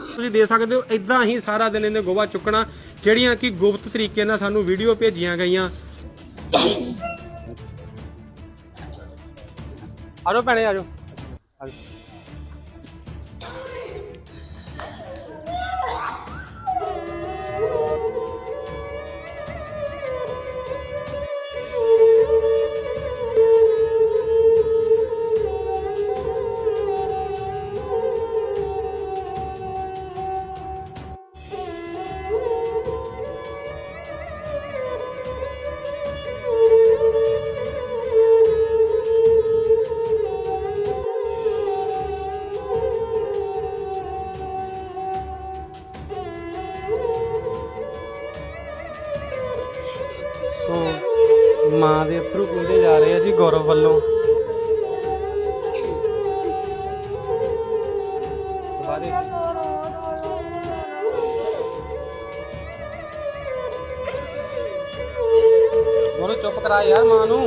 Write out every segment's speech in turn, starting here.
ਤੁਸੀਂ ਦੇ ਸਕਦੇ ਹੋ ਇਦਾਂ ਹੀ ਸਾਰਾ ਦਿਨ ਇਹਨੇ ਗੋਵਾ ਚੁੱਕਣਾ, ਜਿਹੜੀਆਂ ਕਿ ਗੁਪਤ ਤਰੀਕੇ ਨਾਲ ਸਾਨੂੰ ਵੀਡੀਓ ਭੇਜੀਆਂ ਗਈਆਂ। ਆਜੋ ਭੈਣੇ ਆਜੋ ਆਜੋ। ਸਾਰੇ। ਉਹਨੂੰ ਚੁੱਪ ਕਰਾ ਯਾਰ ਮਾਂ ਨੂੰ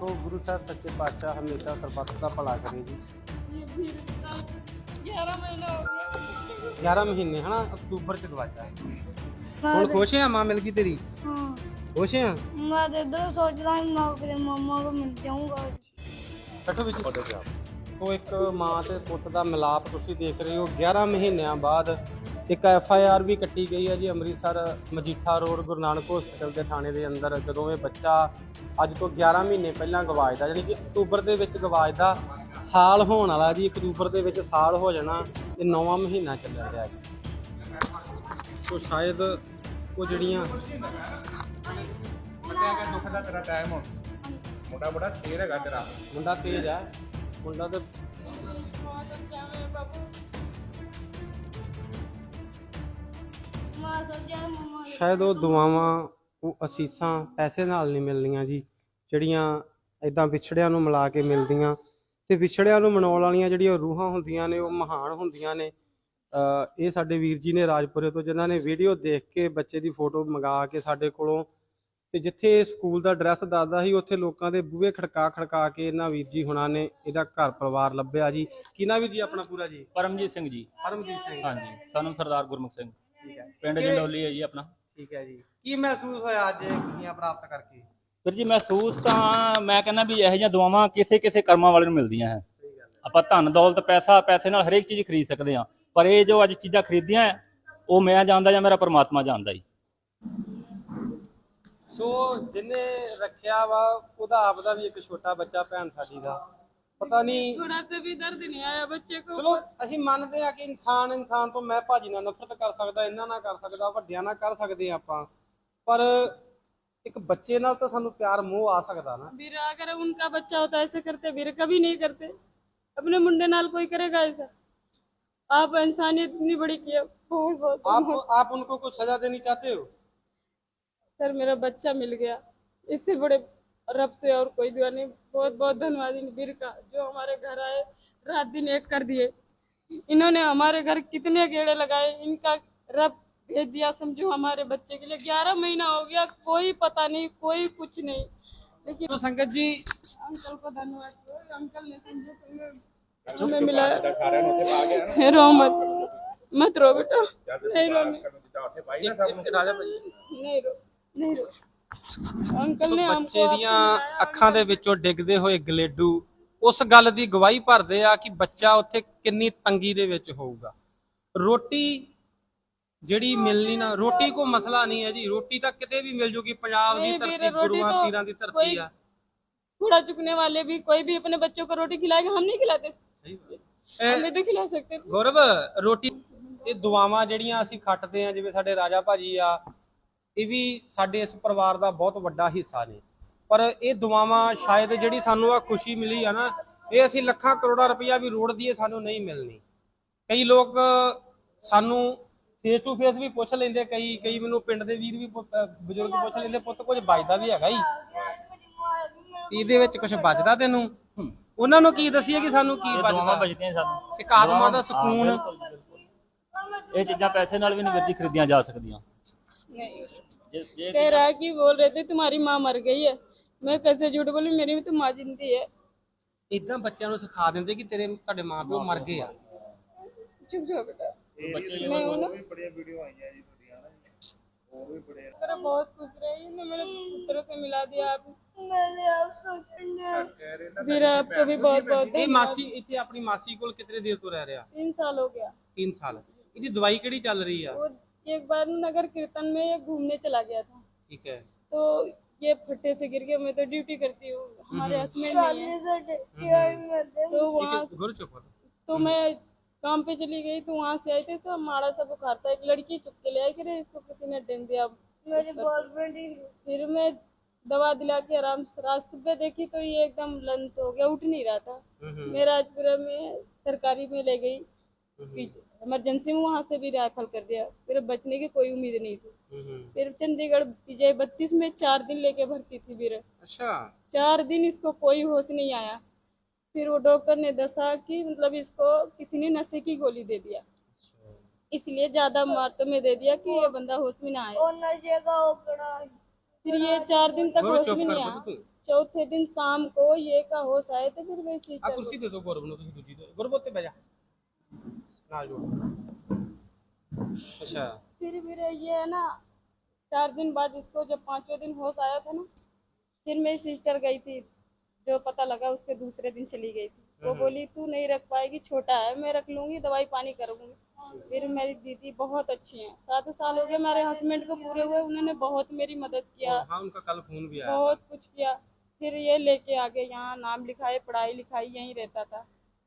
ਤੋ ਗੁਰੂ ਸਾਹਿਬ ਸੱਚੇ ਪਾਤਸ਼ਾਹ ਹਮੇਸ਼ਾ ਸਰਬੱਤ ਦਾ ਭਲਾ ਕਰੇ ਜੀ। 11 ਮਹੀਨੇ, ਹਨਾ, ਅਕਤੂਬਰ ਚ ਗਵਾਚਾ। ਹੁਣ ਖੁਸ਼ ਆ ਮਾਂ ਮਿਲ ਗਈ ਤੇਰੀ? ਹਾਂ। ਖੁਸ਼ ਆ? ਮੈਂ ਤੇ ਇਧਰ ਸੋਚਦਾ ਸੀ ਮੈਂ ਆਪਣੇ ਮੰਮਾ ਨੂੰ ਮਿਲ ਜਾਊਂਗਾ। ਬੈਠੋ ਵਿੱਚ ਉਹ ਇੱਕ ਮਾਂ ਤੇ ਪੁੱਤ ਦਾ ਮਿਲਾਪ ਤੁਸੀਂ ਦੇਖ ਰਹੇ ਹੋ। 11 ਮਹੀਨਿਆਂ ਬਾਅਦ ਇੱਕ ਐਫ ਆਈ ਆਰ ਵੀ ਕੱਟੀ ਗਈ ਹੈ ਜੀ ਅੰਮ੍ਰਿਤਸਰ ਮਜੀਠਾ ਰੋਡ ਗੁਰੂ ਨਾਨਕ ਹਸਪੀਟਲ ਦੇ ਥਾਣੇ ਦੇ ਅੰਦਰ। ਜਦੋਂ ਇਹ ਬੱਚਾ ਅੱਜ ਤੋਂ 11 ਮਹੀਨੇ ਪਹਿਲਾਂ ਗਵਾਚਦਾ ਯਾਨੀ ਕਿ ਅਕਤੂਬਰ ਦੇ ਵਿੱਚ ਗਵਾਚਦਾ ਸਾਲ ਹੋਣ ਵਾਲਾ ਜੀ ਅਕਤੂਬਰ ਦੇ ਵਿੱਚ ਸਾਲ ਹੋ ਜਾਣਾ ਇਹ ਨੌਵਾਂ ਮਹੀਨਾ ਚੱਲਿਆ ਰਿਹਾ ਜੀ। ਸੋ ਸ਼ਾਇਦ ਉਹ ਜਿਹੜੀਆਂ ਦੁੱਖ ਦਾ ਤੇਰਾ ਟਾਈਮ ਹੁਣ। ਮੋਟਾ ਮੋਟਾ ਸ਼ੇਰ ਹੈਗਾ ਤੇਰਾ। ਮੁੰਡਾ ਤੇਜ ਆ। ਮੁੰਡਾ ਤੇ ਸ਼ਾਇਦ ਉਹ ਦੁਆਵਾਂ, ਉਹ ਅਸੀਸਾਂ ਪੈਸੇ ਨਾਲ ਨਹੀਂ ਮਿਲਣੀਆਂ ਜੀ, ਜਿਹੜੀਆਂ ਇਦਾਂ ਵਿਛੜਿਆਂ ਨੂੰ ਮਿਲਾ ਕੇ ਮਿਲਦੀਆਂ। ਤੇ ਵਿਛੜਿਆਂ ਨੂੰ ਮਨਾਉਣ ਵਾਲੀਆਂ ਜਿਹੜੀਆਂ ਰੂਹਾਂ ਹੁੰਦੀਆਂ ਨੇ, ਉਹ ਮਹਾਨ ਹੁੰਦੀਆਂ ਨੇ। ਇਹ ਸਾਡੇ ਵੀਰ ਜੀ ਨੇ ਰਾਜਪੁਰੇ ਤੋਂ ਜਿਨ੍ਹਾਂ ਨੇ ਵੀਡੀਓ ਦੇਖ ਕੇ ਬੱਚੇ ਦੀ ਫੋਟੋ ਮੰਗਾ ਕੇ ਸਾਡੇ ਕੋਲੋਂ ਤੇ ਜਿੱਥੇ ਇਹ ਸਕੂਲ ਦਾ ਐਡਰੈਸ ਦੱਸਦਾ ਸੀ ਉੱਥੇ ਲੋਕਾਂ ਦੇ ਬੂਹੇ ਖੜਕਾ ਖੜਕਾ ਕੇ ਇਹਨਾਂ ਵੀਰ ਜੀ ਹੁਣਾਂ ਨੇ ਇਹਦਾ ਘਰ ਪਰਿਵਾਰ ਲੱਭਿਆ ਜੀ। ਕਿਹਨਾਂ ਵੀਰ ਜੀ ਆਪਣਾ ਪੂਰਾ ਜੀ? ਪਰਮਜੀਤ ਸਿੰਘ ਜੀ। ਪਰਮਜੀਤ ਸਿੰਘ। ਹਾਂਜੀ ਸਾਨੂੰ ਸਰਦਾਰ ਗੁਰਮੁਖ ਸਿੰਘ। ਠੀਕ ਹੈ। ਪਿੰਡ ਜੰਡੋਲੀ ਹੈ ਜੀ ਆਪਣਾ। ਠੀਕ ਹੈ ਜੀ। ਕੀ ਮਹਿਸੂਸ ਹੋਇਆ ਅੱਜ ਖੁਸ਼ੀਆਂ ਪ੍ਰਾਪਤ ਕਰਕੇ? ਫਿਰ ਜੀ ਮਹਿਸੂਸ ਤਾਂ ਮੈਂ ਕਹਿੰਦਾ ਵੀ ਇਹੋ ਜਿਹੀਆਂ ਦੁਆਵਾਂ ਕਿਸੇ ਕਿਸੇ ਕਰਮਾਂ ਵਾਲੇ ਨੂੰ ਮਿਲਦੀਆਂ ਹੈ। ਆਪਾਂ ਧਨ ਦੌਲਤ ਪੈਸਾ ਪੈਸੇ ਨਾਲ ਹਰੇਕ ਚੀਜ਼ ਖਰੀਦ ਸਕਦੇ ਹਾਂ। ਪਰ ਇਹ ਜੋ ਅੱਜ ਚੀਜ਼ਾਂ ਖਰੀਦੀਆਂ ਹੈ, ਉਹ ਮੈਂ ਜਾਣਦਾ ਜਾਂ ਮੇਰਾ ਪਰਮਾਤਮਾ ਜਾਣਦਾ ਜੀ ਸੋ ਜਿਹਨੇ ਰੱਖਿਆ ਵਾ ਉਹਦਾ ਆਪਦਾ ਵੀ ਇੱਕ ਛੋਟਾ ਬੱਚਾ ਭੈਣ ਸਾਡੀ ਦਾ ਪਤਾ ਨਹੀਂ थोड़ा सा भी दर्द नहीं आया बच्चे को ਚਲੋ ਅਸੀਂ ਮੰਨਦੇ ਆ ਕਿ ਇਨਸਾਨ ਇਨਸਾਨ ਤੋਂ ਮੈਂ ਭਾਜੀ ਨਾਲ ਨਫ਼ਰਤ ਕਰ ਸਕਦਾ ਇਹਨਾਂ ਨਾਲ ਕਰ ਸਕਦਾ ਵੱਡਿਆਂ ਨਾਲ ਕਰ ਸਕਦੇ ਆ ਆਪਾਂ ਪਰ ਇੱਕ ਬੱਚੇ ਨਾਲ ਤਾਂ ਸਾਨੂੰ ਪਿਆਰ ਮੋਹ ਆ ਸਕਦਾ ਨਾ ਵੀਰ अगर उनका बच्चा होता ऐसे करते वीर कभी नहीं करते अपने मुंडे नाल कोई करेगा ऐसा आप इंसानियत इतनी बड़ी की है बहुत बहुत। आप आप उनको कुछ सजा देनी चाहते हो? सर मेरा बच्चा मिल गया। इससे बड़े रब से और कोई दुआ नहीं। बहुत बहुत धन्यवाद इन वीर का जो हमारे घर आए रात दिन एक कर दिए। इन्होंने हमारे घर कितने गेड़े लगाए इनका रब भेज दिया समझो हमारे बच्चे के लिए। ग्यारह महीना हो गया कोई पता नहीं कोई कुछ नहीं। लेकिन तो संगत जी अंकल को धन्यवाद। अंकल ने समझो तुम्हें तुम्हें मिला है रो मत मत रो बेटा नहीं रो ਜਿੱਦਾਂ ਉੱਥੇ ਬਾਈ ਨਾ ਸਭ ਨੂੰ ਰਾਜਾ ਭਾਜੀ नहीं रो नहीं रो अंकल ने हमको ਬੱਚੇ ਦੀਆਂ अपने बुलाया, ਅੱਖਾਂ ਦੇ ਵਿੱਚੋਂ ਡਿੱਗਦੇ ਹੋਏ ਗਲੇਡੂ ਉਸ ਗੱਲ ਦੀ ਗਵਾਹੀ ਭਰਦੇ ਆ ਕਿ ਬੱਚਾ ਉੱਥੇ ਕਿੰਨੀ ਤੰਗੀ ਦੇ ਵਿੱਚ ਹੋਊਗਾ ਰੋਟੀ ਜਿਹੜੀ ਮਿਲਣੀ ਨਾ ਰੋਟੀ ਕੋ ਮਸਲਾ ਨਹੀਂ ਹੈ ਜੀ ਰੋਟੀ ਤਾਂ ਕਿਤੇ ਵੀ ਮਿਲ ਜੂਗੀ ਪੰਜਾਬ ਦੀ ਨਹੀਂ ਵੀਰੇ, ਧਰਤੀ ਰੋਟੀ ਗੁਰੂਆਂ ਤਾਂ ਪੀਰਾਂ ਦੀ ਧਰਤੀ ਕੋਈ- ਆ कूड़ा चुकने वाले भी कोई भी अपने बच्चों को रोटी खिलाएगा हम नहीं खिलाते ਇਹ हमें तो खिला सकते थे ਗੌਰਵ ਰੋਟੀ ਇਹ ਦੁਆਵਾਂ ਜਿਹੜੀਆਂ ਅਸੀਂ ਖੱਟਦੇ ਆ ਜਿਵੇਂ ਸਾਡੇ ਰਾਜਾ ਭਾਜੀ ਆ ਇਹ ਵੀ ਸਾਡੇ ਇਸ ਪਰਿਵਾਰ ਦਾ ਬਹੁਤ ਵੱਡਾ ਹਿੱਸਾ ਨੇ ਪਰ ਇਹ ਦੁਆਵਾਂ ਸ਼ਾਇਦ ਜਿਹੜੀ ਸਾਨੂੰ ਆ ਖੁਸ਼ੀ ਮਿਲੀ ਆ ਨਾ ਇਹ ਅਸੀਂ ਲੱਖਾਂ ਕਰੋੜਾਂ ਰੁਪਈਆ ਵੀ ਰੋੜ ਦਈਏ ਸਾਨੂੰ ਨਹੀਂ ਮਿਲਣੀ ਕਈ ਲੋਕ ਸਾਨੂੰ ਫੇਸ ਟੂ ਫੇਸ ਵੀ ਪੁੱਛ ਲੈਂਦੇ ਕਈ ਕਈ ਮੈਨੂੰ ਪਿੰਡ ਦੇ ਵੀਰ ਵੀ ਪੁੱਛ- ਅਹ ਬਜ਼ੁਰਗ ਪੁੱਛ ਲੈਂਦੇ ਪੁੱਤ ਕੁਝ ਬਚਦਾ ਵੀ ਹੈਗਾ ਹੀ ਇਹਦੇ ਵਿੱਚ ਕੁਝ ਬਚਦਾ ਤੈਨੂੰ ਉਹਨਾਂ ਨੂੰ ਕੀ ਦਸੀਏ ਕਿ ਸਾਨੂੰ ਕੀ ਇਹ ਦੁਆਵਾਂ ਬਚਦਾ ਬਚਦੀਆਂ ਸਾਨੂੰ ਇੱਕ ਆਤਮਾ ਦਾ ਹਾਂ, ਸਕੂਨ ਬਿਲਕੁਲ, ਬਿਲਕੁਲ। ਇਹ ਚੀਜ਼ਾਂ ਪੈਸੇ ਨਾਲ ਵੀ ਨਹੀਂ ਵੀਰ ਜੀ ਖਰੀਦੀਆਂ ਜਾ ਸਕਦੀਆਂ नहीं ਜੇ ਜੇ कह रहा है कि बोल रहे थे तुम्हारी माँ मर गई है मैं कैसे झूठ बोली मेरी भी तो माँ जिंदी है ਇਦਾਂ ਬੱਚਿਆਂ ਨੂੰ ਸਿਖਾ ਦਿੰਦੇ ਕਿ ਤੇਰੇ ਤੁਹਾਡੇ ਮਾਪਿਓ ਮਰ ਗਏ ਆ चुप जाओ बेटा ਬੱਚੇ मैं हूँ ना ਬੜੀਆਂ ਵੀਡੀਓ ਆਈਆਂ ਜੀ ਤੁਹਾਡੀਆਂ ਨਾ ਜੀ। ਹੋਰ ਵੀ ਬੜੇ मेरा बहुत खुश रही ने मेरे पुत्र से मिला दिया आप मैंने आपको सुना ਕਹਿ ਰਹੇ ਨਾ फिर आपको भी बहुत बहुत ਇਹ ਮਾਸੀ ਇੱਥੇ ਆਪਣੀ ਮਾਸੀ ਕੋਲ ਕਿਤਨੇ ਦੇਰ ਤੋਂ ਰਹਿ ਰਿਹਾ तीन साल हो गया 3 ਸਾਲ ਇਹਦੀ ਦਵਾਈ ਕਿਹੜੀ ਚੱਲ ਰਹੀ ਆ वो एक बार नगर कीर्तन में ये घूमने चला गया था ਠੀਕ ਹੈ तो ये फट्टे से गिर गया मैं तो ड्यूटी करती हूँ हमारे हस्बैंड नहीं है शादी से क्या मत तो वहाँ ਗੁਰ ਚੁੱਪ ਕਰ। तो मैं काम पे चली गई तो वहाँ से आई थी सब माड़ा सा बुखार था एक लड़की चुप के ले आई कि रे इसको किसी ने डेंग दिया मेरे बॉयफ्रेंड ही फिर मैं दवा दिला के आराम से रात सुबह देखी तो ये एकदम लंत हो गया उठ नहीं रहा था। मैं राजपुरा में सरकारी में ले गई। इमरजेंसी में वहाँ से भी रेफर कर दिया। फिर बचने की कोई उम्मीद नहीं थी। फिर चंडीगढ़ विजय बत्तीस में चार दिन लेके भर्ती थी फिर ਅੱਛਾ चार दिन इसको कोई होश नहीं आया। फिर वो डॉक्टर ने दसा कि मतलब इसको किसी ने नशे की गोली दे दिया। इसलिए ज़्यादा मात्रा में दे दिया कि ये बंदा होश में ना आए। नशे का ओकड़ा फिर ये चार दिन तक होश भी नहीं आया। चौथे दिन शाम को ये का होश आए तो फिर वैसे आप कुर्सी दे दो गौरव ने तो दूजी दो गौरव होते बजा ना जो अच्छा। फिर मेरा ये है ना चार दिन बाद इसको जब पांचवे दिन होश आया था ना फिर मेरी सिस्टर गई थी जो पता लगा उसके दूसरे दिन चली गई थी। वो बोली तू नहीं रख पाएगी छोटा है मैं रख लूंगी दवाई पानी करूंगी फिर मेरी दीदी बहुत अच्छी है सात साल हो गए मेरे हस्बैंड को पूरे हुए उन्होंने बहुत मेरी मदद किया हाँ उनका कल फोन भी आया बहुत कुछ किया फिर ये लेके आ गए यहाँ नाम लिखाए पढ़ाई लिखाई यहीं रहता था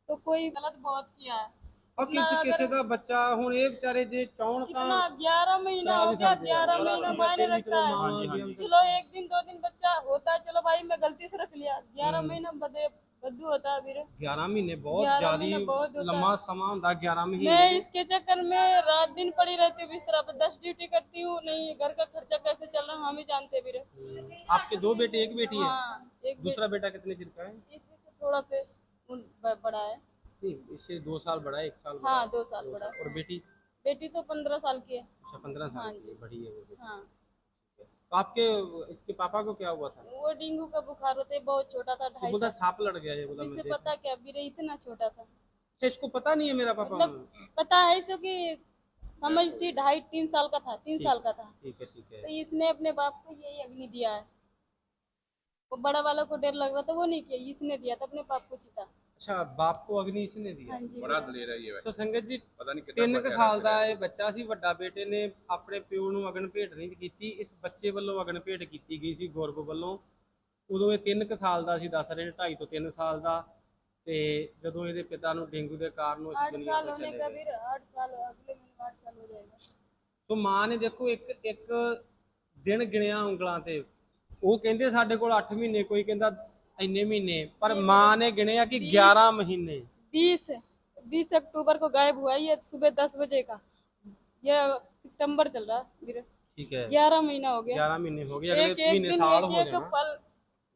तो कोई गलत बहुत किया है ਆ ਕਿਸੇ ਕਿਸੇ ਦਾ ਬੱਚਾ ਹੁਣ ਇਹ ਵਿਚਾਰੇ ਜੇ ਚਾਹਣ कितना ਤਾਂ ग्यारह महीना हो गया ग्यारह महीना मायने रखता है हाँ जी, हाँ जी। चलो एक दिन दो दिन बच्चा होता है चलो भाई मैं गलती से रख लिया ग्यारह महीना बदे बद्दू होता है फिर 11 महीने बहुत 11 ਜ਼ਿਆਦੀ महीना बहुत होता है। ਲੰਮਾ ਸਮਾਂ ਹੁੰਦਾ 11 मैं ਮਹੀਨੇ इसके चक्कर में रात दिन पड़ी रहती हूँ बिस्तरा पर दस ड्यूटी करती हूँ नहीं घर का खर्चा कैसे चल रहा है हम ही जानते फिर आपके दो बेटे एक बेटी है हाँ एक दूसरा बेटा कितने चिर का है इससे थोड़ा से उन- ब- बड़ा है नहीं, इससे दो साल बड़ा है एक साल बड़ा हाँ है। दो साल बड़ा और बेटी बेटी तो पंद्रह साल की है अच्छा पंद्रह हाँ साल जी। की बड़ी है वो बेटी हाँ तो आपके इसके पापा को क्या हुआ था? वो डेंगू का बुखार होते बहुत छोटा था तो ढाई बोला सांप लड़ गया ये बोला इससे मुझे। पता क्या बीरे इतना छोटा था। अच्छा इसको पता नहीं है मेरा पापा मतलब पता है इसको कि समझ थी ढाई तीन साल का था तीन साल का था। ठीक है ठीक है। तो इसने अपने बाप को यही अग्नि दिया है। वो बड़ा वाला को डर लग रहा था वो नहीं किया इसने दिया था अपने बाप को चिता ਅੱਛਾ ਬਾਪ ਕੋ ਅਗਨੀ ਇਸ ਨੇ ਦਿਆ? ਬੜਾ ਦਲੇਰ ਹੈ ਇਹ ਵੈਸੇ। ਸੋ ਸੰਗਤ ਜੀ ਪਤਾ ਨਹੀਂ ਕਿੱਦਾਂ 3 ਸਾਲ ਦਾ ਇਹ ਬੱਚਾ ਸੀ ਵੱਡਾ ਬੇਟੇ ਨੇ ਆਪਣੇ ਪਿਓ ਨੂੰ ਅਗਨ ਭੇਟ ਨਹੀਂ ਕੀਤੀ। ਇਸ ਬੱਚੇ ਵੱਲੋਂ ਅਗਨ ਭੇਟ ਕੀਤੀ ਗਈ ਸੀ ਗੁਰਬ ਵੱਲੋਂ। ਉਦੋਂ ਇਹ 3 ਸਾਲ ਦਾ ਸੀ ਦੱਸ ਰਹੇ ਨੇ ਤੋਂ 3 ਸਾਲ ਦਾ। ਤੇ ਜਦੋਂ ਇਹਦੇ ਪਿਤਾ ਨੂੰ ਡੇਂਗੂ ਦੇ ਕਾਰਨ ਉਸ ਦੁਨੀਆ ਤੋਂ ਚਲੇ ਗਏ। ਸੋ ਮਾਂ ਨੇ ਦੇਖੋ ਇੱਕ ਇੱਕ ਦਿਨ ਗਿਣਿਆ ਉਂਗਲਾਂ ਤੇ। ਉਹ ਕਹਿੰਦੇ ਸਾਡੇ ਕੋਲ 8 ਮਹੀਨੇ ਕੋਈ ਕਹਿੰਦਾ ਇੰਨੇ ਮਹੀਨੇ ਪਰ ਮਾਂ ਨੇ ਗਿਣਿਆ ਕਿ 11 ਮਹੀਨੇ बीस बीस अक्टूबर को गायब हुआ ये सुबह दस बजे का ये सितंबर चल रहा है फिर ਠੀਕ ਹੈ ग्यारह महीना हो गया 11 ਮਹੀਨੇ ਹੋ ਗਏ एक ਅਗਲੇ एक ਮਹੀਨੇ दिन ਸਾਲ एक ਹੋ एक ਜਾਣਾ पल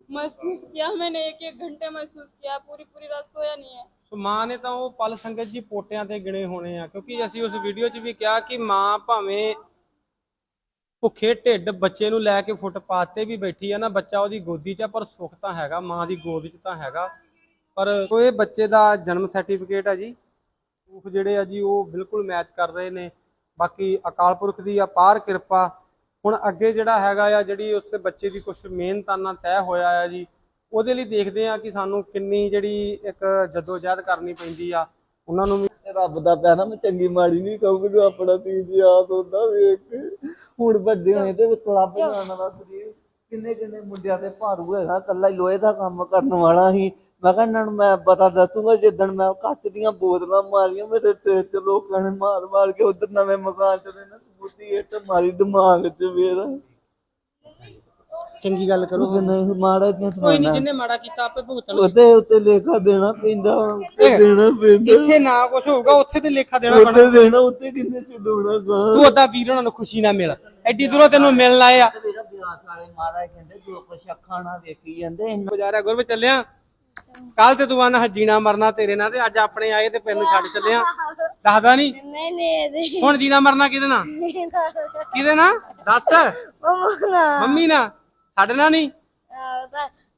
महसूस किया मैंने एक एक घंटे महसूस किया पूरी पूरी रात सोया नहीं है ਸੋ ਮਾਂ ਨੇ ਤਾਂ ਉਹ ਪਲ ਸੰਗਤ ਜੀ ਪੋਟਿਆਂ ਤੇ ਗਿਣੇ ਹੋਣੇ ਆ ਕਿਉਂਕਿ ਅਸੀਂ ਉਸ ਵੀਡੀਓ 'ਚ ਵੀ ਕਿਹਾ ਕਿ ਮਾਂ ਭਾਵੇਂ ਭੁੱਖੇ ਢਿੱਡ ਬੱਚੇ ਨੂੰ ਲੈ ਕੇ ਫੁੱਟਪਾਥ ਤੇ ਵੀ ਬੈਠੀ ਆ ਨਾ, ਬੱਚਾ ਉਹਦੀ ਗੋਦੀ 'ਚ ਪਰ ਸੁੱਖ ਤਾਂ ਹੈਗਾ, ਮਾਂ ਦੀ ਗੋਦ 'ਚ ਤਾਂ ਹੈਗਾ। ਪਰ ਉਹ ਇਹ ਬੱਚੇ ਦਾ ਜਨਮ ਸਰਟੀਫਿਕੇਟ ਆ ਜੀ। ਪ੍ਰੂਫ ਜਿਹੜੇ ਆ ਜੀ, ਉਹ ਬਿਲਕੁਲ ਮੈਚ ਕਰ ਰਹੇ ਨੇ। ਬਾਕੀ ਅਕਾਲ ਪੁਰਖ ਦੀ ਅਪਾਰ ਕਿਰਪਾ। ਹੁਣ ਅੱਗੇ ਜਿਹੜਾ ਹੈਗਾ ਆ, ਜਿਹੜੀ ਉਸ ਬੱਚੇ ਦੀ ਕੁਝ ਮਿਹਨਤਾਨਾ ਤੈਅ ਹੋਇਆ ਆ ਜੀ, ਉਹਦੇ ਲਈ ਦੇਖਦੇ ਆ ਕਿ ਸਾਨੂੰ ਕਿੰਨੀ ਜਿਹੜੀ ਇੱਕ ਜਦੋਜਹਿਦ ਕਰਨੀ ਪੈਂਦੀ ਆ। ਉਹਨਾਂ ਨੂੰ ਵੀ ਰੱਬ ਦਾ ਪਿਆਰਾ ਮੈਂ ਚੰਗੀ ਮਾੜੀ ਨਹੀਂ ਕਹੂੰਗਾ ਆਪਣਾ ਤੀਰ ਯਾਦ ਹੁੰਦਾ ਵੇਖ ਹੁਣ ਵੱਡੇ ਹੋਏ ਤੇ ਕਲੱਬ ਜਾਣ ਵਾਲਾ ਸਰੀਰ ਕਿੰਨੇ ਕਿੰਨੇ ਮੁੰਡਿਆਂ ਤੇ ਭਾਰੂ ਹੈਗਾ ਕੱਲਾ ਹੀ ਲੋਹੇ ਦਾ ਕੰਮ ਕਰਨ ਵਾਲਾ ਸੀ। ਮੈਂ ਕਿਹਾ ਇਹਨਾਂ ਨੂੰ ਮੈਂ ਪਤਾ ਦੱਸੂਗਾ ਜਿੱਦਣ ਮੈਂ ਕੱਚ ਦੀਆਂ ਬੋਤਲਾਂ ਮਾਰੀਆਂ ਮੇਰੇ ਤੇ ਤੇ ਲੋਕਾਂ ਨੇ ਮਾਰ ਮਾਰ ਕੇ ਉਧਰ ਨਵੇਂ ਮਕਾਨ ਚ ਨੇ ਨਾ ਇੱਟ ਮਾਰੀ ਦਿਮਾਗ 'ਚ ਫੇਰ। ਚੰਗੀ ਗੱਲ ਕਰੋ। ਨਹੀਂ ਮਾੜਾ ਇਤਨਾ ਕੋਈ ਨਹੀਂ ਸੁਣਾਣਾ ਜਿਹਨੇ ਮਾੜਾ ਕੀਤਾ ਆਪੇ ਭੁਗਤਣਗੇ ਉਹਦੇ ਉੱਤੇ ਲੇਖਾ ਦੇਣਾ ਪੈਂਦਾ ਉੱਤੇ ਦੇਣਾ ਪੈਂਦਾ। ਇੱਥੇ ਨਾ ਕੁਝ ਹੋਊਗਾ ਉੱਥੇ ਤੇ ਲੇਖਾ ਦੇਣਾ ਪੈਣਾ। ਉੱਤੇ ਦੇਣਾ ਉੱਤੇ ਕਿੰਨੇ ਛਡੋਣਾ ਤੂੰ ਗਾ ਵੀਰ ਉਹਨਾਂ ਨੂੰ ਖੁਸ਼ੀ ਨਾਲ ਮਿਲ। ਐਡੀ ਦੂਰੋਂ ਤੈਨੂੰ ਮਿਲਣ ਆਏ ਆ। ਤੇ ਵੀਰਾ ਮਹਾਰਾਜ ਕਹਿੰਦੇ ਜੋ ਕੁਛ ਅੱਖਾਂ ਵੇਖੀ ਜਾਂਦੇ ਇੰਨਾ ਗੁਜ਼ਾਰਿਆ ਗੁਰਬ ਚੱਲਿਆ। ਕੱਲ ਤੇ ਤੂੰ ਆਨਾ ਜੀਣਾ ਮਰਨਾ ਤੇਰੇ ਨਾਲ ਤੇ ਅੱਜ ਆਪਣੇ ਆਏ ਤੇ ਪੈਨੂੰ ਛੱਡ ਚੱਲਿਆ ਦੱਸਦਾ ਨਹੀਂ ਨਹੀਂ ਨਹੀਂ ਹੁਣ ਜੀਣਾ ਮਰਨਾ ਕਿਹਦੇ ਨਾਲ? ਕਿਹਦੇ ਨਾਲ? ਦੱਸ। ਮੰਮੀ ਨਾਲ? ਸਾਡੇ ਨਾਲ ਨਹੀਂ?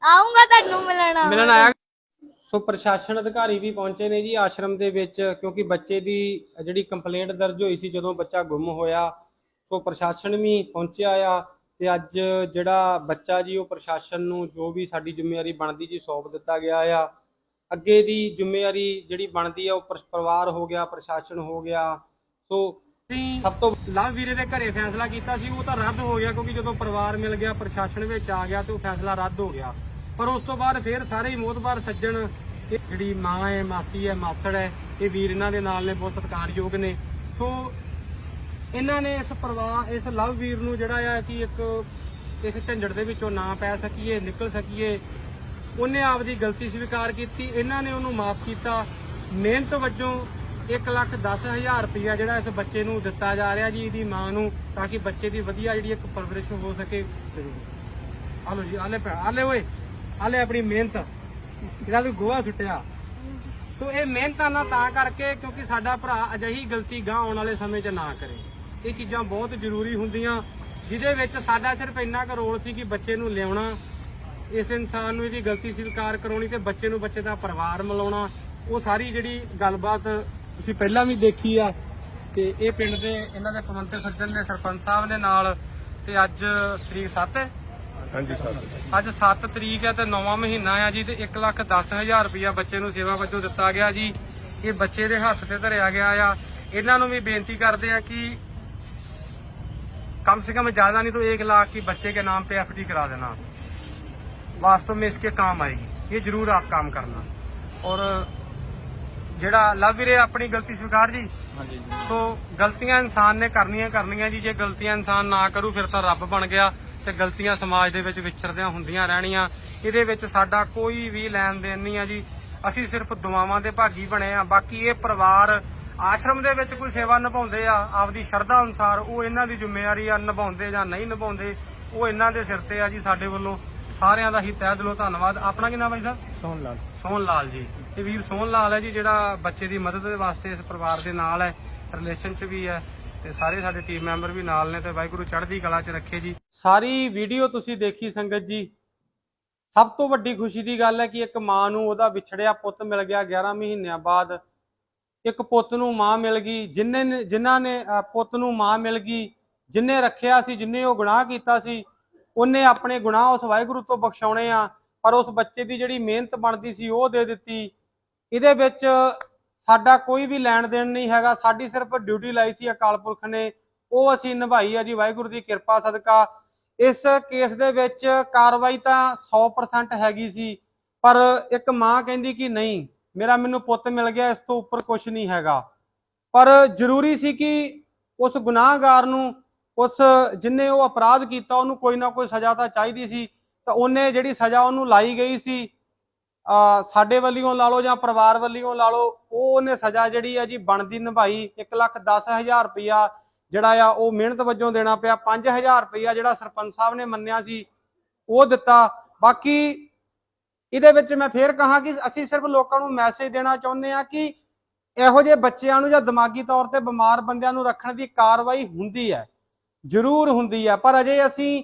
ਆਉਂਗਾ ਤੁਹਾਨੂੰ ਮਿਲਣਾ ਮਿਲਣ ਆਇਆ। ਸੋ ਪ੍ਰਸ਼ਾਸਨ ਅਧਿਕਾਰੀ ਵੀ ਪਹੁੰਚੇ ਨੇ ਜੀ ਆਸ਼ਰਮ ਦੇ ਵਿੱਚ ਕਿਉਂਕਿ ਬੱਚੇ ਦੀ ਜਿਹੜੀ ਕੰਪਲੇਂਟ ਦਰਜ ਹੋਈ ਸੀ ਜਦੋਂ ਬੱਚਾ ਗੁੰਮ ਹੋਇਆ ਸੋ ਪ੍ਰਸ਼ਾਸਨ ਵੀ ਪਹੁੰਚਿਆ ਆ ਤੇ ਅੱਜ ਜਿਹੜਾ ਬੱਚਾ ਜੀ ਉਹ ਪ੍ਰਸ਼ਾਸਨ ਨੂੰ ਜੋ ਵੀ ਸਾਡੀ ਜ਼ਿੰਮੇਵਾਰੀ ਬਣਦੀ ਜੀ ਸੌਂਪ ਦਿੱਤਾ ਗਿਆ ਆ। ਅੱਗੇ ਦੀ ਜ਼ਿੰਮੇਵਾਰੀ ਜਿਹੜੀ ਬਣਦੀ ਆ ਉਹ ਪਰ- ਪਰਿਵਾਰ ਹੋ ਗਿਆ ਪ੍ਰਸ਼ਾਸਨ ਹੋ ਗਿਆ। ਸੋ ਸਭ ਤੋਂ ਲਵ ਵੀਰੇ ਦੇ ਘਰੇ ਫੈਸਲਾ ਕੀਤਾ ਸੀ ਉਹ ਤਾਂ ਰੱਦ ਹੋ ਗਿਆ ਕਿਉਂਕਿ ਜਦੋਂ ਪਰਿਵਾਰ ਮਿਲ ਗਿਆ ਪ੍ਰਸ਼ਾਸਨ ਵਿੱਚ ਆ ਗਿਆ ਤੇ ਉਹ ਫੈਸਲਾ ਰੱਦ ਹੋ ਗਿਆ। ਪਰ ਉਸ ਤੋਂ ਬਾਅਦ ਫਿਰ ਸਾਰੇ ਹੀ ਮੋਤਬਾਰ ਸੱਜਣ ਇਹ ਜਿਹੜੀ ਮਾਂ ਹੈ ਮਾਸੀ ਹੈ ਮਾਸੜ ਹੈ ਇਹ ਵੀਰ ਇਹਨਾਂ ਦੇ ਨਾਲ ਨੇ ਬਹੁਤ ਸਤਿਕਾਰਯੋਗ ਨੇ। ਸੋ ਇਹਨਾਂ ਨੇ ਇਸ ਪਰਿਵਾਰ ਇਸ ਲਵ ਵੀਰ ਨੂੰ ਜਿਹੜਾ ਆ ਕਿ ਇੱਕ ਇਸ ਝੰਡੜ ਦੇ ਵਿੱਚੋਂ ਨਾ ਪੈ ਸਕੀਏ ਨਿਕਲ ਸਕੀਏ। ਉਹਨੇ ਆਪਦੀ ਗਲਤੀ ਸਵੀਕਾਰ ਕੀਤੀ ਇਹਨਾਂ ਨੇ ਉਹਨੂੰ ਮਾਫ ਕੀਤਾ। ਮਿਹਨਤ ਵਜੋਂ 1 ਲੱਖ 10 ਹਜ਼ਾਰ ਰੁਪਇਆ ਜਿਹੜਾ ਇਸ ਬੱਚੇ ਨੂੰ ਦਿੱਤਾ ਜਾ ਰਿਹਾ ਜੀ, ਇਹਦੀ ਮਾਂ ਨੂੰ, ਤਾਂ ਕਿ ਬੱਚੇ ਦੀ ਵਧੀਆ ਜਿਹੜੀ ਇੱਕ ਪਰਵਰਿਸ਼ ਹੋ ਸਕੇ। ਆਲੋ ਜੀ ਆਲੇ ਭੈਣ ਆਲੇ ਓਏ ਆਲੇ ਆਪਣੀ ਮਿਹਨਤ। ਜਿਹੜਾ ਵੀ ਗੋਹਾ ਸੁੱਟਿਆ। ਸੋ ਇਹ ਮਿਹਨਤਾਂ ਨਾ ਤਾਂ ਕਰਕੇ ਕਿਉਂਕਿ ਸਾਡਾ ਭਰਾ ਅਜਿਹੀ ਗਲਤੀ ਗਾਂ ਆਉਣ ਵਾਲੇ ਸਮੇਂ 'ਚ ਨਾ ਕਰੇ। ਇਹ ਚੀਜ਼ਾਂ ਬਹੁਤ ਜ਼ਰੂਰੀ ਹੁੰਦੀਆਂ, ਜਿਹਦੇ ਵਿੱਚ ਸਾਡਾ ਸਿਰਫ ਇੰਨਾ ਕੁ ਰੋਲ ਸੀ ਕਿ ਬੱਚੇ ਨੂੰ ਲਿਆਉਣਾ, ਇਸ ਇਨਸਾਨ ਨੂੰ ਇਹਦੀ ਗਲਤੀ ਸਵੀਕਾਰ ਕਰਾਉਣੀ ਤੇ ਬੱਚੇ ਨੂੰ ਬੱਚੇ ਦਾ ਪਰਿਵਾਰ ਮਿਲਾਉਣਾ, ਉਹ ਸਾਰੀ ਜਿਹੜੀ ਗੱਲਬਾਤ ਤੁਸੀਂ ਪਹਿਲਾਂ ਵੀ ਦੇਖੀ ਆ ਤੇ ਇਹ ਪਿੰਡ ਦੇ ਇਹਨਾਂ ਦੇ ਪਵੰਤੇ ਸੱਜਣ ਦੇ ਸਰਪੰਚ ਸਾਹਿਬ ਦੇ ਨਾਲ ਤੇ ਅੱਜ ਤਰੀਕ 7 ਹੈ ਹਾਂਜੀ ਸਰ ਅੱਜ 7 ਤਰੀਕ ਹੈ ਤੇ 9ਵਾਂ ਮਹੀਨਾ ਆ ਜੀ ਤੇ 1 ਲੱਖ 10 ਹਜ਼ਾਰ ਰੁਪਇਆ ਬੱਚੇ ਨੂੰ ਸੇਵਾ ਵਜੋਂ ਦਿੱਤਾ ਗਿਆ ਜੀ ਇਹ ਬੱਚੇ ਦੇ ਹੱਥ ਤੇ ਧਰਿਆ ਗਿਆ ਆ ਇਹਨਾਂ ਨੂੰ ਵੀ ਬੇਨਤੀ ਕਰਦੇ ਆ ਕਿ कम से कम ज्यादा नहीं तो एक लाख की बच्चे के नाम पे एफडी करा देना वास्तव में इसके काम आएगी ये जरूर आप काम करना और ਜਿਹੜਾ ਲਵ ਵੀਰੇ ਆਪਣੀ ਗਲਤੀ ਸਵੀਕਾਰ ਜੀ। ਹਾਂਜੀ ਸੋ ਗਲਤੀਆਂ ਇਨਸਾਨ ਨੇ ਕਰਨੀਆਂ ਕਰਨੀਆਂ ਜੀ। ਜੇ ਗਲਤੀਆਂ ਇਨਸਾਨ ਨਾ ਕਰੂ ਫਿਰ ਤਾਂ ਰੱਬ ਬਣ ਗਿਆ ਤੇ ਗਲਤੀਆਂ ਸਮਾਜ ਦੇ ਵਿੱਚ ਵਿਚਰਦਿਆਂ ਹੁੰਦੀਆਂ ਰਹਿਣੀਆਂ। ਇਹਦੇ ਵਿੱਚ ਸਾਡਾ ਕੋਈ ਵੀ ਲੈਣ ਦੇਣ ਨਹੀਂ ਆ ਜੀ। ਅਸੀਂ ਸਿਰਫ ਦੁਆਵਾਂ ਦੇ ਭਾਗੀ ਬਣੇ ਆ। ਬਾਕੀ ਇਹ ਪਰਿਵਾਰ ਆਸ਼ਰਮ ਦੇ ਵਿੱਚ ਕੋਈ ਸੇਵਾ ਨਿਭਾਉਂਦੇ ਆ ਆਪਦੀ ਸ਼ਰਧਾ ਅਨੁਸਾਰ ਉਹ ਇਹਨਾਂ ਦੀ ਜ਼ਿੰਮੇਵਾਰੀ ਆ ਨਿਭਾਉਂਦੇ ਜਾਂ ਨਹੀਂ ਨਿਭਾਉਂਦੇ ਉਹ ਇਹਨਾਂ ਦੇ ਸਿਰ ਤੇ ਆ ਜੀ ਸਾਡੇ ਵੱਲੋਂ। ਸਾਰਿਆਂ ਦਾ ਹੀ ਤਹਿ ਦਿਲੋਂ ਧੰਨਵਾਦ। ਆਪਣਾ ਕੀ ਨਾਮ ਹੈ ਜੀ ਸਾਹਿਬ? ਸੋਹਣ ਲਾਲ ਸੋਹਣ ਲਾਲ ਜੀ। ਇਹ ਵੀਰ ਸੋਹਣ ਲਾਲ ਹੈ ਜੀ ਜਿਹੜਾ ਬੱਚੇ ਦੀ ਮਦਦ ਦੇ ਵਾਸਤੇ ਇਸ ਪਰਿਵਾਰ ਦੇ ਨਾਲ ਹੈ ਰਿਲੇਸ਼ਨ 'ਚ ਵੀ ਹੈ ਤੇ ਸਾਰੇ ਸਾਡੇ ਟੀਮ ਮੈਂਬਰ ਵੀ ਨਾਲ ਨੇ ਤੇ ਵਾਹਿਗੁਰੂ ਚੜ੍ਹਦੀ ਕਲਾ 'ਚ ਰੱਖੇ ਜੀ। ਸਾਰੀ ਵੀਡੀਓ ਤੁਸੀਂ ਦੇਖੀ ਸੰਗਤ ਜੀ। ਸਭ ਤੋਂ ਵੱਡੀ ਖੁਸ਼ੀ ਦੀ ਗੱਲ ਹੈ ਕਿ ਇੱਕ ਮਾਂ ਨੂੰ ਉਹਦਾ ਵਿਛੜਿਆ ਪੁੱਤ ਮਿਲ ਗਿਆ 11 ਮਹੀਨਿਆਂ ਬਾਅਦ। ਇੱਕ ਪੁੱਤ ਨੂੰ ਮਾਂ ਮਿਲ ਗਈ ਜਿਨ੍ਹਾਂ ਨੇ ਜਿਨ੍ਹਾਂ ਨੇ ਪੁੱਤ ਨੂੰ ਮਾਂ ਮਿਲ ਗਈ ਜਿਨਨੇ ਰੱਖਿਆ ਸੀ ਜਿਨਨੇ ਉਹ ਗੁਨਾਹ ਕੀਤਾ ਸੀ ਉਹਨੇ ਆਪਣੇ ਗੁਨਾਹ ਉਸ ਵਾਹਿਗੁਰੂ ਤੋਂ ਬਖਸ਼ਾਉਣੇ ਆ, ਪਰ ਉਸ ਬੱਚੇ ਦੀ ਜਿਹੜੀ ਮਿਹਨਤ ਬਣਦੀ ਸੀ ਉਹ ਦੇ ਦਿੱਤੀ। ਇਹਦੇ ਵਿੱਚ ਸਾਡਾ ਕੋਈ ਵੀ ਲੈਣ ਦੇਣ ਨਹੀਂ ਹੈਗਾ, ਸਾਡੀ ਸਿਰਫ ਡਿਊਟੀ ਲਾਈ ਸੀ ਅਕਾਲ ਪੁਰਖ ਨੇ। ਉਹ ਅਸੀਂ ਨਿਭਾਈ ਆ ਜੀ, ਵਾਹਿਗੁਰੂ ਦੀ ਕਿਰਪਾ, ਸਦਕਾ। ਇਸ ਕੇਸ ਦੇ ਵਿੱਚ ਕਾਰਵਾਈ ਤਾਂ 100% ਹੈਗੀ ਸੀ, ਪਰ ਇੱਕ ਮਾਂ ਕਹਿੰਦੀ ਕਿ ਨਹੀਂ, ਮੇਰਾ ਮੈਨੂੰ ਪੁੱਤ ਮਿਲ ਗਿਆ, ਇਸ ਤੋਂ ਉੱਪਰ ਕੁਝ ਨਹੀਂ ਹੈਗਾ। ਪਰ ਜ਼ਰੂਰੀ ਸੀ ਕਿ ਉਸ ਗੁਨਾਹਗਾਰ ਨੂੰ ਉਸ ਜਿਨੇ ਉਹ ਅਪਰਾਧ ਕੀਤਾ, ਉਹਨੂੰ ਕੋਈ ਨਾ ਕੋਈ ਸਜ਼ਾ ਤਾਂ ਚਾਹੀਦੀ ਸੀ। ਤਾਂ ਉਹਨੇ ਜਿਹੜੀ ਸਜ਼ਾ ਉਹਨੂੰ ਲਾਈ ਗਈ ਸੀ ਸਾਡੇ ਵੱਲੋਂ ਲਾ ਲਓ ਜਾਂ ਪਰਿਵਾਰ ਵੱਲੋਂ ਲਾ ਲਓ, ਉਹ ਉਹਨੇ ਸਜ਼ਾ ਜਿਹੜੀ ਆ ਜੀ ਬਣਦੀ ਨਿਭਾਈ। 1 ਲੱਖ 10 ਹਜ਼ਾਰ ਰੁਪਇਆ ਜਿਹੜਾ ਆ, ਉਹ ਮਿਹਨਤ ਵਜੋਂ ਦੇਣਾ ਪਿਆ। 5000 ਰੁਪਇਆ ਜਿਹੜਾ ਸਰਪੰਚ ਸਾਹਿਬ ਨੇ ਮੰਨਿਆ ਸੀ, ਉਹ ਦਿੱਤਾ। ਬਾਕੀ ਇਹਦੇ ਵਿੱਚ ਮੈਂ ਫੇਰ ਕਹਾਂ ਕਿ ਅਸੀਂ ਸਿਰਫ ਲੋਕਾਂ ਨੂੰ ਮੈਸੇਜ ਦੇਣਾ ਚਾਹੁੰਦੇ ਆ ਕਿ ਇਹੋ ਜਿਹੇ ਬੱਚਿਆਂ ਨੂੰ ਜਾਂ ਦਿਮਾਗੀ ਤੌਰ ਤੇ ਬਿਮਾਰ ਬੰਦਿਆਂ ਨੂੰ ਰੱਖਣ ਦੀ ਕਾਰਵਾਈ ਹੁੰਦੀ ਹੈ। ਜ਼ਰੂਰ ਹੁੰਦੀ ਹੈ ਪਰ ਅਜੇ ਅਸੀਂ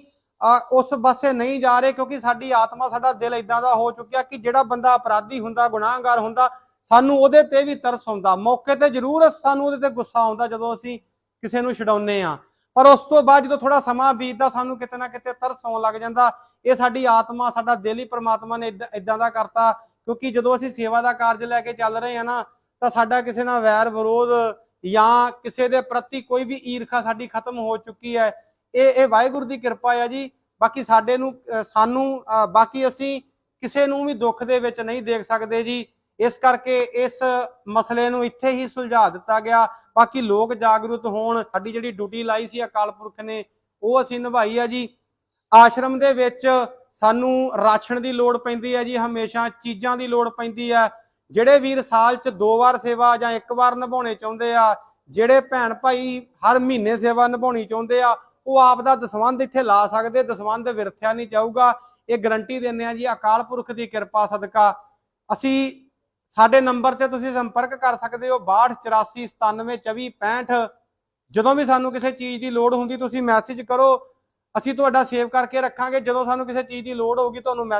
ਉਸ ਪਾਸੇ ਨਹੀਂ ਜਾ ਰਹੇ ਕਿਉਂਕਿ ਸਾਡੀ ਆਤਮਾ, ਸਾਡਾ ਦਿਲ ਇਦਾਂ ਦਾ ਹੋ ਚੁੱਕਿਆ ਕਿ ਜਿਹੜਾ ਬੰਦਾ ਅਪਰਾਧੀ ਹੁੰਦਾ, ਗੁਨਾਹਗਾਰ ਹੁੰਦਾ, ਸਾਨੂੰ ਉਹਦੇ ਤੇ ਵੀ ਤਰਸ ਆਉਂਦਾ। ਮੌਕੇ ਤੇ ਜ਼ਰੂਰ ਸਾਨੂੰ ਉਹਦੇ ਤੇ ਗੁੱਸਾ ਆਉਂਦਾ ਜਦੋਂ ਅਸੀਂ ਕਿਸੇ ਨੂੰ ਛਡਾਉਂਦੇ ਆ ਪਰ ਉਸ ਤੋਂ ਬਾਅਦ ਜਦੋਂ ਥੋੜਾ ਸਮਾਂ ਬੀਤਦਾ, ਸਾਨੂੰ ਕਿਤੇ ਨਾ ਕਿਤੇ ਤਰਸ ਆਉਣ ਲੱਗ ਜਾਂਦਾ। ਇਹ ਸਾਡੀ ਆਤਮਾ, ਸਾਡਾ ਦਿਲ ਹੀ ਪ੍ਰਮਾਤਮਾ ਨੇ ਇਦਾਂ ਦਾ ਕਰਤਾ। ਕਿਉਂਕਿ ਜਦੋਂ ਅਸੀਂ ਸੇਵਾ ਦਾ ਕਾਰਜ ਲੈ ਕੇ ਚੱਲ ਰਹੇ ਆ ਨਾ, ਤਾਂ ਸਾਡਾ ਕਿਸੇ ਨਾਲ ਵੈਰ ਵਿਰੋਧ ਜਾਂ ਕਿਸੇ ਦੇ ਪ੍ਰਤੀ ਕੋਈ ਵੀ ਈਰਖਾ ਸਾਡੀ ਖਤਮ ਹੋ ਚੁੱਕੀ ਹੈ, ਇਹ ਇਹ ਵਾਹਿਗੁਰੂ ਦੀ ਕਿਰਪਾ ਹੈ ਜੀ। ਬਾਕੀ ਸਾਡੇ ਨੂੰ ਸਾਨੂੰ ਬਾਕੀ ਅਸੀਂ ਕਿਸੇ ਨੂੰ ਵੀ ਦੁੱਖ ਦੇ ਵਿੱਚ ਨਹੀਂ ਦੇਖ ਸਕਦੇ ਜੀ। ਇਸ ਕਰਕੇ ਇਸ ਮਸਲੇ ਨੂੰ ਇੱਥੇ ਹੀ ਸੁਲਝਾ ਦਿੱਤਾ ਗਿਆ। ਬਾਕੀ ਲੋਕ ਜਾਗਰੂਕ ਹੋਣ, ਸਾਡੀ ਜਿਹੜੀ ਡਿਊਟੀ ਲਾਈ ਸੀ ਅਕਾਲ ਪੁਰਖ ਨੇ, ਉਹ ਅਸੀਂ ਨਿਭਾਈ ਆ ਜੀ। ਆਸ਼ਰਮ ਦੇ ਵਿੱਚ ਸਾਨੂੰ ਰਾਸ਼ਨ ਦੀ ਲੋੜ ਪੈਂਦੀ ਹੈ ਜੀ, ਹਮੇਸ਼ਾ ਚੀਜ਼ਾਂ ਦੀ ਲੋੜ ਪੈਂਦੀ ਹੈ ਜਿਹੜੇ ਵੀਰ ਸਾਲ 'ਚ ਦੋ ਵਾਰ ਸੇਵਾ ਜਾਂ ਇੱਕ ਵਾਰ ਨਿਭਾਉਣੇ ਚਾਹੁੰਦੇ ਆ, ਜਿਹੜੇ ਭੈਣ ਭਾਈ ਹਰ ਮਹੀਨੇ ਸੇਵਾ ਨਿਭਾਉਣੀ ਚਾਹੁੰਦੇ ਆ, ਉਹ ਆਪ ਦਾ ਦਸਵੰਧ ਇੱਥੇ ਲਾ ਸਕਦੇ, ਦਸਵੰਧ ਵਿਰਥਿਆ ਨਹੀਂ ਜਾਊਗਾ। ਇਹ ਗਰੰਟੀ ਦਿੰਦੇ ਆ ਜੀ, ਅਕਾਲ ਪੁਰਖ ਦੀ ਕਿਰਪਾ ਸਦਕਾ। ਅਸੀਂ ਸਾਡੇ ਨੰਬਰ ਤੇ ਤੁਸੀਂ ਸੰਪਰਕ ਕਰ ਸਕਦੇ ਹੋ 62 84 97 24 65 ਜਦੋਂ ਵੀ ਸਾਨੂੰ ਕਿਸੇ ਚੀਜ਼ ਦੀ ਲੋੜ ਹੁੰਦੀ, ਤੁਸੀਂ ਮੈਸੇਜ ਕਰੋ। ਅਸੀਂ ਤੁਹਾਡਾ ਸੇਵ ਕਰਕੇ ਰੱਖਾਂਗੇ। ਜਦੋਂ ਸਾਨੂੰ ਕਿਸੇ ਚੀਜ਼ ਦੀ ਲੋੜ ਹੋਊਗੀ, ਤੁਹਾਨੂੰ ਮੈਸੇਜ